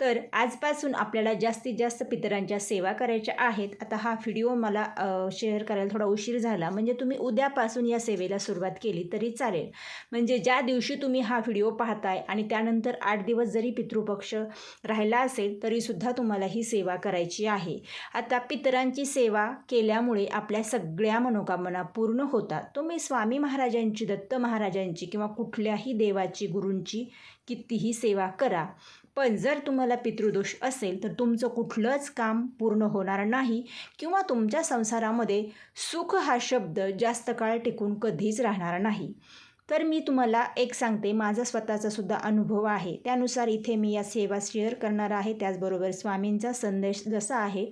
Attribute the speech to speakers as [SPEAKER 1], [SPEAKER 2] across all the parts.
[SPEAKER 1] तर आजपासून आपल्याला जास्तीत जास्त पितरांच्या सेवा करायच्या आहेत. आता हा व्हिडिओ मला शेअर करायला थोडा उशीर झाला. म्हणजे तुम्ही उद्यापासून या सेवेला सुरुवात केली तरी चालेल. म्हणजे ज्या दिवशी तुम्ही हा व्हिडिओ पाहताय आणि त्यानंतर आठ दिवस जरी पितृपक्ष राहिला असेल तरीसुद्धा तुम्हाला ही सेवा करायची आहे. आता पितरांची सेवा केल्यामुळे आपल्या सगळ्या मनोकामना पूर्ण होतात. तुम्ही स्वामी महाराजांची दत्त महाराजांची किंवा कुठल्याही देवाची गुरूंची कितीही सेवा करा. पण जर तुम्हाला पितृदोष असेल तर तुमचं कुठलंच काम पूर्ण होणार नाही किंवा तुमच्या संसारामध्ये सुख हा शब्द जास्त काळ टिकून कधीच राहणार नाही. तर मी तुम्हाला एक सांगते माझा स्वतःचा सुद्धा अनुभव आहे. त्यानुसार इथे मी या सेवा शेअर करणार आहे. त्याचबरोबर स्वामींचा संदेश जसा आहे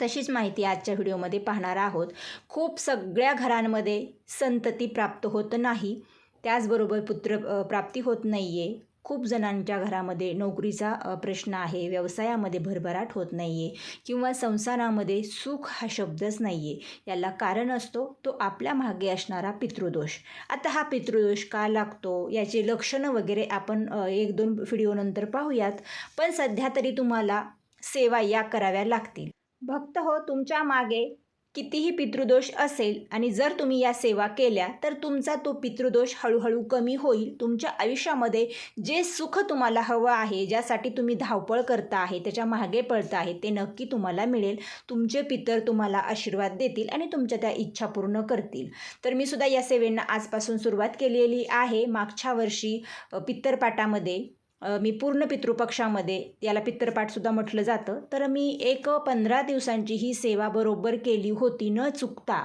[SPEAKER 1] तशीच माहिती आजच्या व्हिडिओमध्ये पाहणार आहोत. खूप सगळ्या घरांमध्ये संतती प्राप्त होत नाही. त्याचबरोबर पुत्र प्राप्ती होत नाही आहे खूप जणांच्या घरामध्ये नोकरीचा प्रश्न आहे. व्यवसायामध्ये भरभराट होत नाही आहे किंवा संसारामध्ये सुख हा शब्दच नाही आहे याला कारण असतो तो आपल्या मागे असणारा पितृदोष. आता हा पितृदोष का लागतो? याचे लक्षणं वगैरे आपण एक दोन व्हिडिओनंतर पाहूयात. पण सध्या तरी तुम्हाला सेवा या कराव्या लागतील. भक्त हो तुमच्या मागे कितीही पितृदोष असेल आणि जर तुम्ही या सेवा केल्या तर तुमचा तो पितृदोष हळूहळू कमी होईल. तुमच्या आयुष्यामध्ये जे सुख तुम्हाला हवं आहे ज्यासाठी तुम्ही धावपळ करता आहे त्याच्यामागे पळता आहे ते नक्की तुम्हाला मिळेल. तुमचे पितर तुम्हाला आशीर्वाद देतील आणि तुमच्या त्या इच्छा पूर्ण करतील. तर मी सुद्धा या सेवेंना आजपासून सुरुवात केलेली आहे. मागच्या वर्षी पित्तरपाटामध्ये मी पूर्ण पितृपक्षामध्ये याला पित्तरपाठसुद्धा म्हटलं जातं. तर मी एक पंधरा दिवसांची ही सेवा बरोबर केली होती न चुकता.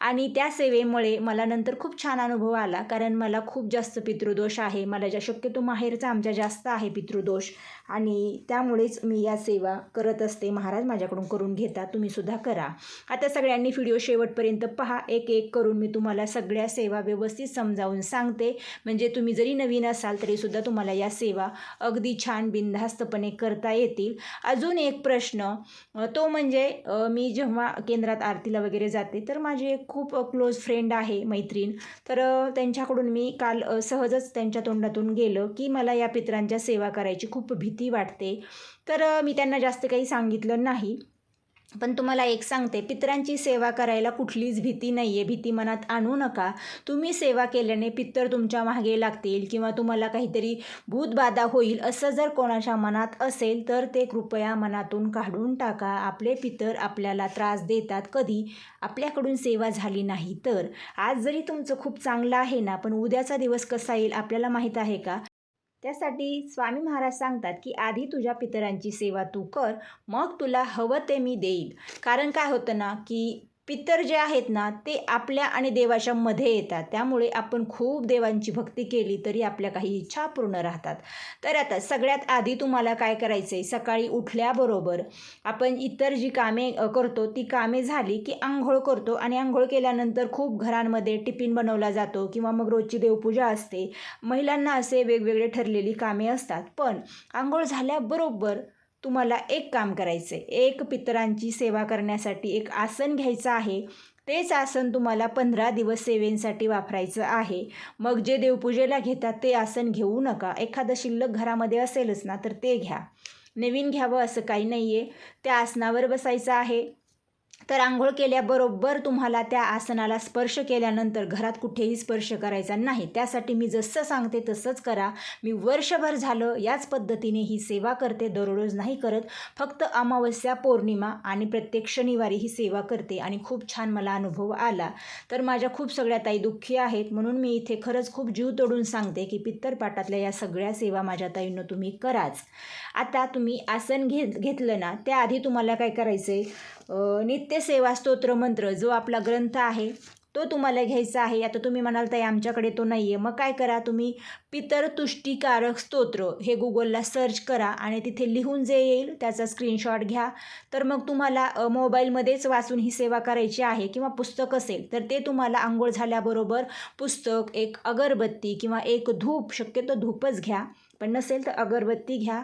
[SPEAKER 1] आणि त्या सेवेमुळे मला नंतर खूप छान अनुभव आला कारण मला खूप जास्त पितृदोष आहे. मला ज्या शक्यतो माहेरचा आमच्या जास्त आहे पितृदोष. आणि त्यामुळेच मी या सेवा करत असते. महाराज माझ्याकडून करून घेता तुम्हीसुद्धा करा. आता सगळ्यांनी व्हिडिओ शेवटपर्यंत पहा. एक एक करून मी तुम्हाला सगळ्या सेवा व्यवस्थित समजावून सांगते. म्हणजे तुम्ही जरी नवीन असाल तरीसुद्धा तुम्हाला या सेवा अगदी छान बिनधास्तपणे करता येतील. अजून एक प्रश्न तो म्हणजे मी जेव्हा केंद्रात आरतीला वगैरे जाते तर माझी एक खूप क्लोज फ्रेंड आहे मैत्रीण. तर त्यांच्याकडून मी काल सहजच त्यांच्या तोंडातून गेलं की मला या पितरांच्या सेवा करायची खूप भीती भीती वाटते. तर मी त्यांना जास्त काही सांगितलं नाही. पण तुम्हाला एक सांगते पितरांची सेवा करायला कुठलीच भीती नाही आहे भीती मनात आणू नका. तुम्ही सेवा केल्याने पितर तुमच्या मागे लागतील किंवा तुम्हाला काहीतरी भूतबाधा होईल असं जर कोणाच्या मनात असेल तर ते कृपया मनातून काढून टाका. आपले पितर आपल्याला त्रास देतात. कधी? आपल्याकडून सेवा झाली नाही. तर आज जरी तुमचं खूप चांगलं आहे ना पण उद्याचा दिवस कसा येईल आपल्याला माहीत आहे का? त्यासाठी स्वामी महाराज सांगतात की आधी तुझ्या पितरांची सेवा तू कर मग तुला हवं ते मी देईल. कारण काय होतं ना की पितर जे आहेत ना ते आपल्या आणि देवाच्या मध्ये येतात. त्यामुळे आपण खूप देवांची भक्ती केली तरी आपल्या काही इच्छा पूर्ण राहतात. तर आता सगळ्यात आधी तुम्हाला काय करायचं आहे सकाळी उठल्याबरोबर आपण इतर जी कामे करतो ती कामे झाली की आंघोळ करतो आणि आंघोळ केल्यानंतर खूप घरांमध्ये टिफिन बनवला जातो किंवा मग रोजची देवपूजा असते. महिलांना असे वेगवेगळे ठरलेली कामे असतात. पण आंघोळ झाल्याबरोबर तुम्हाला एक काम करायचं आहे एक पितरांची सेवा करण्यासाठी एक आसन घ्यायचं आहे. तेच आसन तुम्हाला पंधरा दिवस सेवेंसाठी वापरायचं आहे. मग जे देवपूजेला घेतात ते आसन घेऊ नका. एखादं शिल्लक घरामध्ये असेलच ना तर ते घ्या. नवीन घ्यावं असं काही नाही आहे त्या आसनावर बसायचं आहे. तर आंघोळ केल्याबरोबर तुम्हाला त्या आसनाला स्पर्श केल्यानंतर घरात कुठेही स्पर्श करायचा नाही. त्यासाठी मी जसं सांगते तसंच करा. मी वर्षभर झालं याच पद्धतीने ही सेवा करते. दररोज नाही करत. फक्त अमावस्या पौर्णिमा आणि प्रत्येक शनिवारी ही सेवा करते आणि खूप छान मला अनुभव आला. तर माझ्या खूप सगळ्या ताई दुःखी आहेत. म्हणून मी इथे खरंच खूप जीव तोडून सांगते की पित्तरपाटातल्या या सगळ्या सेवा माझ्या ताईंनो तुम्ही कराच. आता तुम्ही आसन घेत घेतलं ना त्याआधी तुम्हाला काय करायचं आहे नित्यसेवा स्तोत्र मंत्र जो आपला ग्रंथ आहे तो तुम्हाला घ्यायचा आहे. आता तुम्ही म्हणाल ताई आमच्याकडे तो नाही आहे मग काय करा तुम्ही? पितर तुष्टिकारक स्तोत्र हे गुगलला सर्च करा आणि तिथे लिहून जे येईल त्याचा स्क्रीनशॉट घ्या. तर मग तुम्हाला मोबाईलमध्येच वाचून ही सेवा करायची आहे किंवा पुस्तक असेल तर ते तुम्हाला आंघोळ झाल्याबरोबर पुस्तक एक अगरबत्ती किंवा एक धूप शक्यतो धूपच घ्या. पण नसेल तर अगरबत्ती घ्या.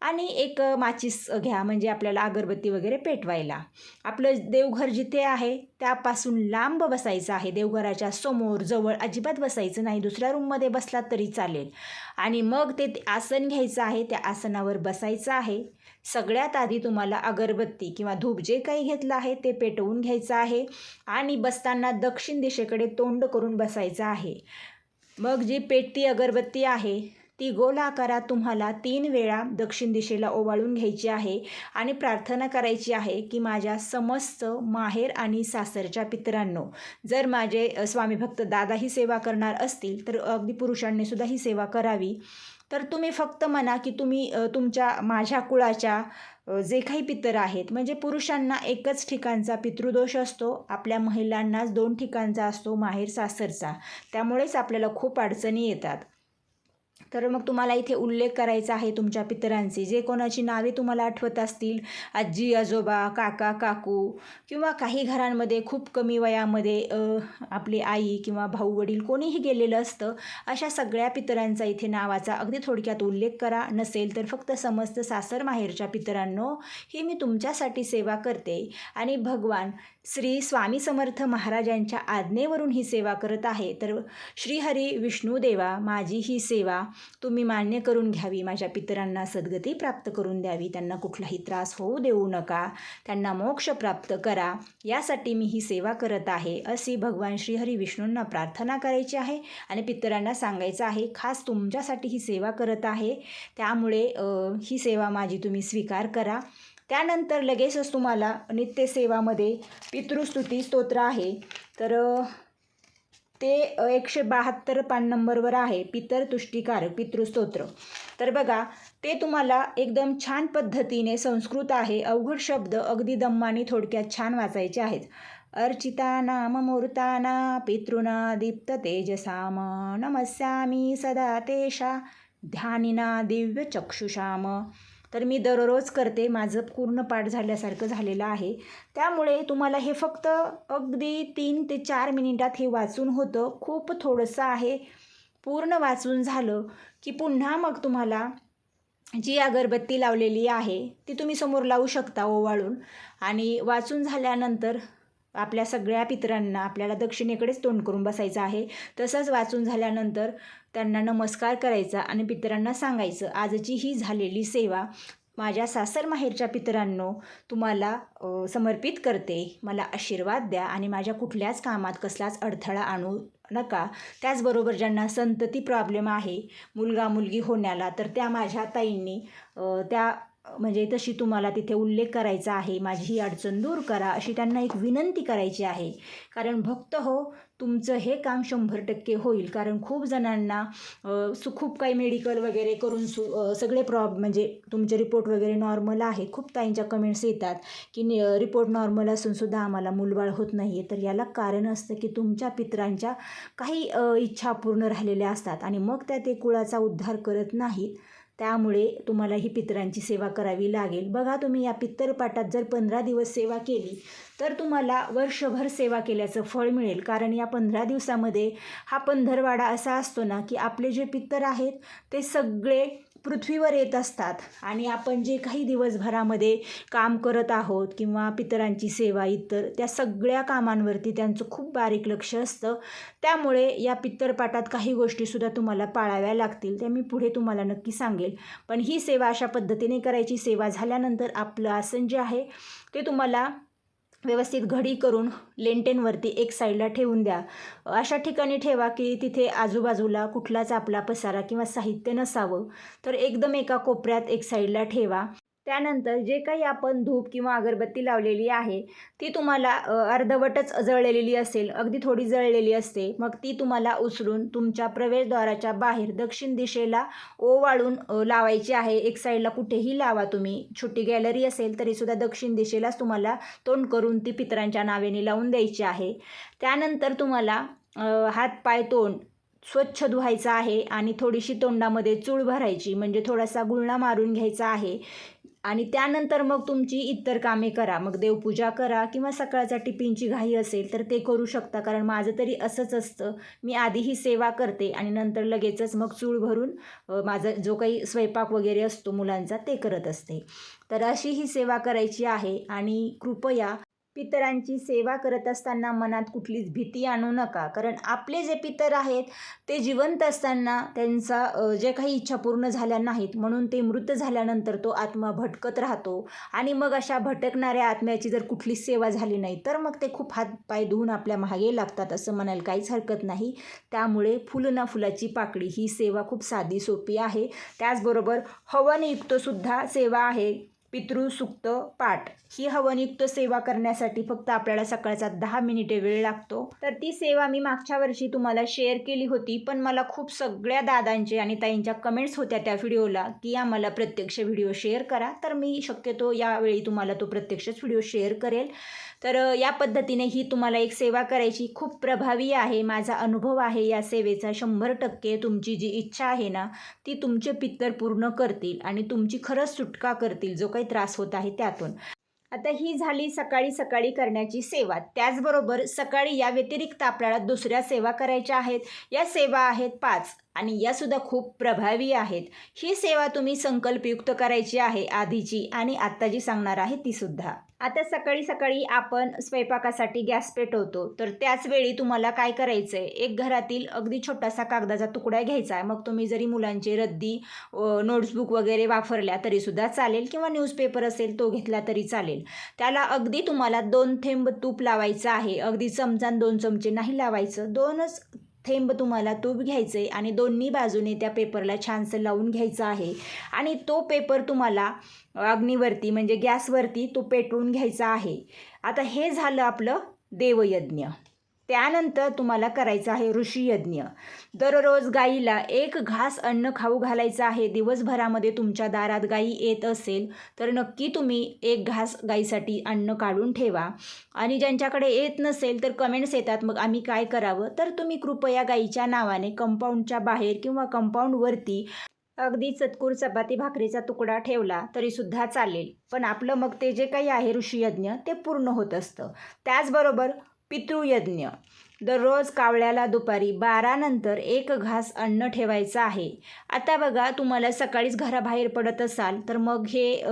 [SPEAKER 1] आणि एक माचीस घ्या म्हणजे आपल्याला अगरबत्ती वगैरे पेटवायला. आपलं देवघर जिथे आहे त्यापासून लांब बसायचं आहे. देवघराच्या समोर जवळ अजिबात बसायचं नाही. दुसऱ्या रूममध्ये बसला तरी चालेल. आणि मग ते ते आसन घ्यायचं आहे. त्या आसनावर बसायचं आहे. सगळ्यात आधी तुम्हाला अगरबत्ती किंवा धूप जे काही घेतलं आहे ते पेटवून घ्यायचं आहे. आणि बसताना दक्षिण दिशेकडे तोंड करून बसायचं आहे. मग जी पेटती अगरबत्ती आहे ती गोल आकारात तुम्हाला तीन वेळा दक्षिण दिशेला ओवाळून घ्यायची आहे आणि प्रार्थना करायची आहे की माझ्या समस्त माहेर आणि सासरच्या पितरांनो जर माझे स्वामी भक्त दादा ही सेवा करणार असतील तर अगदी पुरुषांनी सुद्धा ही सेवा करावी. तर तुम्ही फक्त म्हणा की तुम्ही तुमच्या माझ्या कुळाच्या जे काही पितर आहेत म्हणजे पुरुषांना एकच ठिकाणचा पितृदोष असतो आपल्या महिलांनाच दोन ठिकाणचा असतो माहेर सासरचा. त्यामुळेच आपल्याला खूप अडचणी येतात. तर मग तुम्हाला इथे उल्लेख करायचा आहे तुमच्या पितरांचे. जे कोणाची नावे तुम्हाला आठवत असतील आजी आजोबा काका काकू किंवा काही घरांमध्ये खूप कमी वयामध्ये आपली आई किंवा भाऊ वडील कोणीही गेलेलं असतं अशा सगळ्या पितरांचा इथे नावाचा अगदी थोडक्यात उल्लेख करा. नसेल तर फक्त समस्त सासर माहेरच्या पितरांनो ही मी तुमच्यासाठी सेवा करते. आणि भगवान श्री स्वामी समर्थ महाराजांच्या आज्ञेवरून ही सेवा करत आहे. तर श्रीहरी विष्णुदेवा माझी ही सेवा तुम्ही मान्य करून घ्यावी. माझ्या पितरांना सद्गती प्राप्त करून द्यावी. त्यांना कुठलाही त्रास होऊ देऊ नका. त्यांना मोक्ष प्राप्त करा. यासाठी मी ही सेवा करत आहे. अशी भगवान श्रीहरी विष्णूंना प्रार्थना करायची आहे आणि पितरांना सांगायचं आहे खास तुमच्यासाठी ही सेवा करत आहे. त्यामुळे ही सेवा माझी तुम्ही स्वीकार करा. त्यानंतर लगेचच तुम्हाला नित्यसेवामध्ये पितृस्तुती स्तोत्र आहे. तर ते एकशे बहात्तर पान नंबरवर आहे. पितर तुष्टीकारक पितृस्तोत्र. तर बघा ते तुम्हाला एकदम छान पद्धतीने संस्कृत आहे अवघड शब्द अगदी दम्मानी थोडक्यात छान वाचायचे आहेत. अर्चिता नाम मूर्ताना पितृना दीप्त तेजसाम नमस्यामी सदा तेषा ध्यानिना दिव्य चक्षुषाम तर मी दररोज करते. माझं पूर्ण पाठ झाल्यासारखं झालेलं आहे. त्यामुळे तुम्हाला हे फक्त अगदी तीन ते चार मिनिटात हे वाचून होतं. खूप थोडंसं आहे. पूर्ण वाचून झालं की पुन्हा मग तुम्हाला जी अगरबत्ती लावलेली आहे ती तुम्ही समोर लावू शकता ओवाळून. आणि वाचून झाल्यानंतर आपल्या सगळ्या पितरांना आपल्याला दक्षिणेकडेच तोंड करून बसायचं आहे. तसंच वाचून झाल्यानंतर त्यांना नमस्कार करायचा आणि पितरांना सांगायचं. आजची ही झालेली सेवा माझ्या सासर माहेरच्या पितरांनो तुम्हाला समर्पित करते. मला आशीर्वाद द्या आणि माझ्या कुठल्याच कामात कसलाच अडथळा आणू नका. त्याचबरोबर ज्यांना संतती प्रॉब्लेम आहे मुलगा मुलगी होण्याला तर त्या माझ्या ताईंनी त्या म्हणजे तशी तुम्हाला तिथे उल्लेख करायचा आहे माझी ही अडचण दूर करा अशी त्यांना एक विनंती करायची आहे. कारण भक्त हो तुमचं हे काम शंभर टक्के होईल. कारण खूप जणांना सु खूप काही मेडिकल वगैरे करून सु सगळे प्रॉब म्हणजे तुमचे रिपोर्ट वगैरे नॉर्मल आहे. खूप ताईंच्या कमेंट्स येतात की रिपोर्ट नॉर्मल असूनसुद्धा आम्हाला मूलबाळ होत नाही आहे तर याला कारण असतं की तुमच्या पितरांच्या काही इच्छा पूर्ण राहिलेल्या असतात आणि मग त्या ते कुळाचा उद्धार करत नाहीत. त्यामुळे तुम्हाला ही पितरांची सेवा करावी लागेल. बघा तुम्ही या पित्तरपाठात जर पंधरा दिवस सेवा केली तर तुम्हाला वर्षभर सेवा केल्याचं फळ मिळेल. कारण या पंधरा दिवसामध्ये हा पंधरवाडा असा असतो ना की आपले जे पित्तर आहेत ते सगळे पृथ्वीवर येत असतात. आणि आपण जे काही दिवसभरामध्ये काम करत आहोत किंवा पितरांची सेवा इतर त्या सगळ्या कामांवरती त्यांचं खूप बारीक लक्ष असतं. त्यामुळे या पित्तरपाठात काही गोष्टीसुद्धा तुम्हाला पाळाव्या लागतील त्या मी पुढे तुम्हाला नक्की सांगेल. पण ही सेवा अशा पद्धतीने करायची. सेवा झाल्यानंतर आपलं आसन जे आहे ते तुम्हाला व्यवस्थित घडी करून लेंटेनवरती एक साईडला ठेवून द्या. अशा ठिकाणी ठेवा की तिथे आजूबाजूला कुठलाच आपला पसारा किंवा साहित्य नसावं. तर एकदम एका कोपऱ्यात एक साईडला ठेवा. त्यानंतर जे काही आपण धूप किंवा अगरबत्ती लावलेली आहे ती तुम्हाला अर्धवटच जळलेली असेल अगदी थोडी जळलेली असते मग ती तुम्हाला उचलून तुमच्या प्रवेशद्वाराच्या बाहेर दक्षिण दिशेला ओवाळून लावायची आहे. एक साईडला कुठेही लावा तुम्ही. छोटी गॅलरी असेल तरीसुद्धा दक्षिण दिशेलाच तुम्हाला तोंड करून ती पितरांच्या नावेने लावून द्यायची आहे. त्यानंतर तुम्हाला हातपाय हात पाय तोंड स्वच्छ धुवायचं आहे आणि थोडीशी तोंडामध्ये चूळ भरायची म्हणजे थोडासा गुळणा मारून घ्यायचा आहे. आणि त्यानंतर मग तुमची इतर कामे करा. मग देवपूजा करा किंवा सकाळच्या टिफिनची घाई असेल तर ते करू शकता. कारण माझं तरी असंच असतं. मी आधी ही सेवा करते आणि नंतर लगेचच मग चूळ भरून माझा जो काही स्वयंपाक वगैरे असतो मुलांचा ते करत असते. तर अशी ही सेवा करायची आहे आणि कृपया पितरांची सेवा करत असताना मनात कुठलीच भीती आणू नका. कारण आपले जे पितर आहेत ते जिवंत असताना त्यांचा जे काही इच्छा पूर्ण झाल्या नाहीत म्हणून ते मृत झाल्यानंतर तो आत्मा भटकत राहतो. आणि मग अशा भटकणाऱ्या आत्म्याची जर कुठलीच सेवा झाली नाही तर मग ते खूप हात पाय धुवून आपल्या मागे लागतात असं म्हणायला काहीच हरकत नाही. त्यामुळे फुल ना फुलाची पाकळी ही सेवा खूप साधी सोपी आहे. त्याचबरोबर हवनयुक्तसुद्धा सेवा आहे. पितृसुक्त पाठ. ही हवनयुक्त सेवा करण्यासाठी फक्त आपल्याला सकाळचा दहा मिनिटे वेळ लागतो. तर ती सेवा मी मागच्या वर्षी तुम्हाला शेअर केली होती पण मला खूप सगळ्या दादांचे आणि ताईंच्या कमेंट्स होत्या त्या व्हिडिओला की आम्हाला प्रत्यक्ष व्हिडिओ शेअर करा. तर मी शक्यतो यावेळी तुम्हाला तो प्रत्यक्षच व्हिडिओ शेअर करेल. तर या पद्धतीने ही तुम्हाला एक सेवा करायची खूप प्रभावी आहे माझा अनुभव आहे या सेवेचा. शंभर टक्के तुमची जी इच्छा आहे ना ती तुमचे पित्तर पूर्ण करतील आणि तुमची खरंच सुटका करतील जो काही त्रास होत आहे त्यातून. आता ही झाली सकाळी सकाळी करण्याची सेवा. त्याचबरोबर सकाळी या व्यतिरिक्त आपल्याला दुसऱ्या सेवा करायच्या आहेत. या सेवा आहेत पाच आणि यासुद्धा खूप प्रभावी आहेत. ही सेवा तुम्ही संकल्पयुक्त करायची आहे आधीची आणि आत्ता जी सांगणार आहे तीसुद्धा आता सकाळी सकाळी आपण स्वयंपाकासाठी गॅस पेटवतो. तर त्याच वेळी तुम्हाला काय करायचं आहे एक घरातील अगदी छोटासा कागदाचा तुकडा घ्यायचा आहे. मग तुम्ही जरी मुलांचे रद्दी नोट्सबुक वगैरे वापरल्या तरीसुद्धा चालेल किंवा न्यूजपेपर असेल तो घेतला तरी चालेल. त्याला अगदी तुम्हाला दोन थेंब तूप लावायचं आहे. अगदी चमचान दोन चमचे नाही लावायचं. दोनच थेंब तुम्हाला तूप घ्यायचं आहे आणि दोन्ही बाजूने त्या पेपरला छानसं लावून घ्यायचं आहे. आणि तो पेपर तुम्हाला अग्नीवरती म्हणजे गॅसवरती तो पेटवून घ्यायचा आहे. आता हे झालं आपलं देवयज्ञ. त्यानंतर तुम्हाला करायचं आहे ऋषीयज्ञ दररोज गाईला एक घास अन्न खाऊ घालायचं आहे. दिवसभरामध्ये तुमच्या दारात गाई येत असेल तर नक्की तुम्ही एक घास गाईसाठी अन्न काढून ठेवा. आणि ज्यांच्याकडे येत नसेल तर कमेंट्स येतात मग आम्ही काय करावं? तर तुम्ही कृपया गाईच्या नावाने कंपाऊंडच्या बाहेर किंवा कंपाऊंडवरती अगदी चतकूर चपाती भाकरीचा तुकडा ठेवला तरीसुद्धा चालेल. पण आपलं मग ते जे काही आहे ऋषीयज्ञ ते पूर्ण होत असतं. त्याचबरोबर पितृयज्ञ. दररोज कावळ्याला दुपारी बारानंतर एक घास अन्न ठेवायचं आहे. आता बघा तुम्हाला सकाळीच घराबाहेर पडत असाल तर मग हे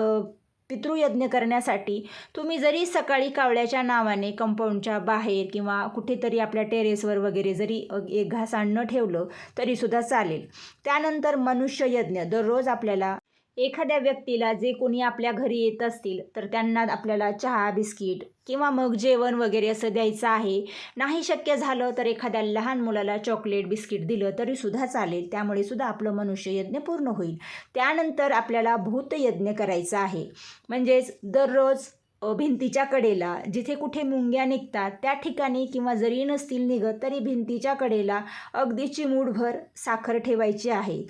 [SPEAKER 1] पितृयज्ञ करण्यासाठी तुम्ही जरी सकाळी कावळ्याच्या नावाने कंपाऊंडच्या बाहेर किंवा कुठेतरी आपल्या टेरेसवर वगैरे जरी एक घास अन्न ठेवलं तरीसुद्धा चालेल. त्यानंतर मनुष्ययज्ञ दररोज आपल्याला एखाद्या व्यक्तीला जे कोणी आपल्या घरी येत असतील तर त्यांना आपल्याला चहा बिस्किट किंवा मग जेवण वगैरे असं द्यायचं आहे. नाही शक्य झालं तर एखाद्या लहान मुलाला चॉकलेट बिस्किट दिलं तरीसुद्धा चालेल. त्यामुळे सुद्धा आपलं मनुष्ययज्ञ पूर्ण होईल. त्यानंतर आपल्याला भूतयज्ञ करायचा आहे. म्हणजेच दररोज भिंतीच्या कडेला जिथे कुठे मुंग्या निघतात त्या ठिकाणी किंवा जरी नसतील निघत तरी भिंतीच्या कडेला अगदी चिमूडभर साखर ठेवायची आहे.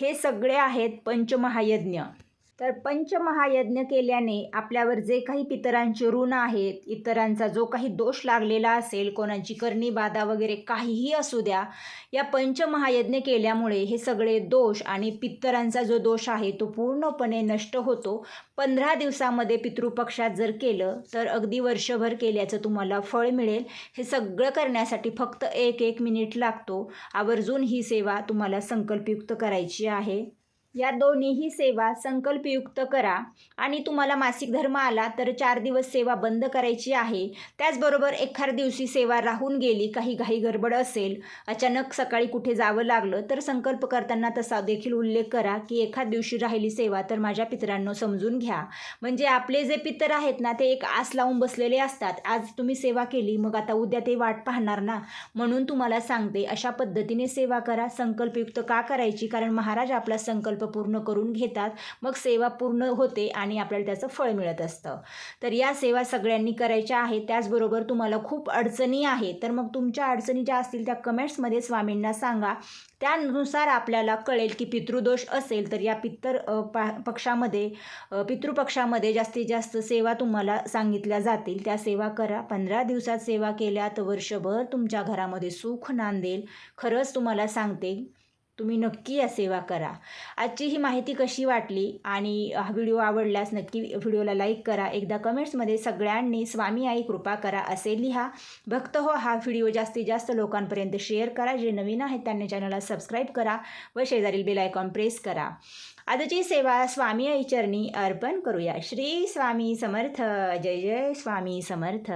[SPEAKER 1] हे सगळे आहेत पंचमहायज्ञ. तर पंचमहायज्ञ केल्याने आपल्यावर जे काही पितरांचे ऋण आहेत इतरांचा जो काही दोष लागलेला असेल कोणाची करणी बाधा वगैरे काहीही असू द्या या पंचमहायज्ञ केल्यामुळे हे सगळे दोष आणि पितरांचा जो दोष आहे तो पूर्णपणे नष्ट होतो. पंधरा दिवसामध्ये पितृपक्षात जर केलं तर अगदी वर्षभर केल्याचं तुम्हाला फळ मिळेल. हे सगळं करण्यासाठी फक्त एक एक मिनिट लागतो. आवर्जून ही सेवा तुम्हाला संकल्पयुक्त करायची आहे. या दोन्हीही सेवा संकल्पयुक्त करा. आणि तुम्हाला मासिक धर्म आला तर चार दिवस सेवा बंद करायची आहे. त्याचबरोबर एखाद दिवशी सेवा राहून गेली काही घाई गडबड असेल अचानक सकाळी कुठे जावं लागलं तर संकल्प करताना तसा देखील उल्लेख करा की एखाद दिवशी राहिली सेवा तर माझ्या पितरांनो समजून घ्या. म्हणजे आपले जे पितर आहेत ना ते एक आस लावून बसलेले असतात. आज तुम्ही सेवा केली मग आता उद्या ते वाट पाहणार ना. म्हणून तुम्हाला सांगते अशा पद्धतीने सेवा करा. संकल्पयुक्त का करायची? कारण महाराज आपला संकल्प संकल्प पूर्ण करून घेतात मग सेवा पूर्ण होते आणि आपल्याला त्याचं फळ मिळत असतं. तर या सेवा सगळ्यांनी करायच्या आहेत त्याचबरोबर तुम्हाला खूप अडचणी आहेत तर मग तुमच्या अडचणी ज्या असतील त्या कमेंट्समध्ये स्वामींना सांगा. त्यानुसार आपल्याला कळेल की पितृदोष असेल तर या पित्तर पा पक्षामध्ये पितृपक्षामध्ये जास्तीत जास्त सेवा तुम्हाला सांगितल्या जातील. त्या सेवा करा. पंधरा दिवसात सेवा केल्या तर वर्षभर तुमच्या घरामध्ये सुख नांदेल. खरंच तुम्हाला सांगते तुम्ही नक्की या सेवा करा. आजची ही माहिती कशी वाटली आणि हा व्हिडिओ आवडल्यास नक्की व्हिडिओला लाईक करा. एकदा कमेंट्समध्ये सगळ्यांनी स्वामी आई कृपा करा असे लिहा. भक्त हो हा व्हिडिओ जास्तीत जास्त लोकांपर्यंत शेअर करा. जे नवीन आहेत त्यांनी चॅनलला सबस्क्राईब करा व शेजारील बेल आयकॉन प्रेस करा. आजची सेवा स्वामी आई चरणी अर्पण करूया. श्री स्वामी समर्थ. जय जय स्वामी समर्थ.